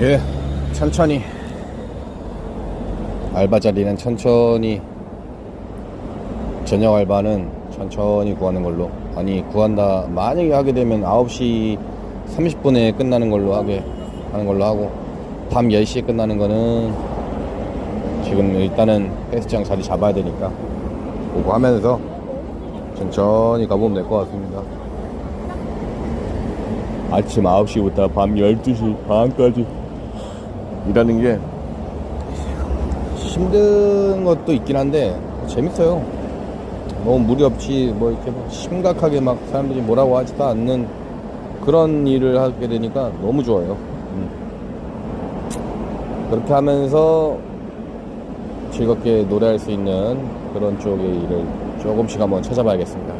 예, 천천히. 알바 자리는 천천히. 저녁 알바는 천천히 구하는 걸로. 아니 구한다. 만약에 하게 되면 9시 30분에 끝나는 걸로 하게 하는 걸로 하고 밤 10시에 끝나는 거는 지금 일단은 헬스장 자리 잡아야 되니까 그거 하면서 천천히 가보면 될 것 같습니다. 아침 9시부터 밤 12시 반까지 일하는 게 힘든 것도 있긴 한데 재밌어요. 너무 무리 없이 뭐 이렇게 막 심각하게 막 사람들이 뭐라고 하지도 않는 그런 일을 하게 되니까 너무 좋아요. 음. 그렇게 하면서 즐겁게 노래할 수 있는 그런 쪽의 일을 조금씩 한번 찾아봐야겠습니다.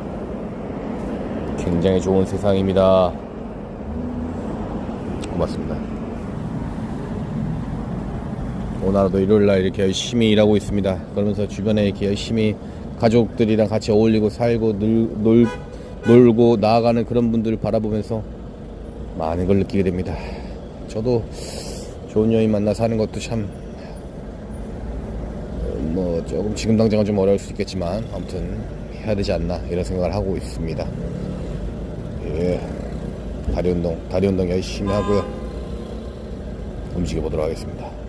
굉장히 좋은 세상입니다. 고맙습니다. 오늘도 일요일날 이렇게 열심히 일하고 있습니다. 그러면서 주변에 이렇게 열심히 가족들이랑 같이 어울리고 살고 놀, 놀, 놀고 나아가는 그런 분들을 바라보면서 많은 걸 느끼게 됩니다. 저도 좋은 여인 만나 사는 것도 참, 어, 뭐, 조금 지금 당장은 좀 어려울 수 있겠지만, 아무튼 해야 되지 않나, 이런 생각을 하고 있습니다. 예. 다리 운동, 다리 운동 열심히 하고요. 움직여 보도록 하겠습니다.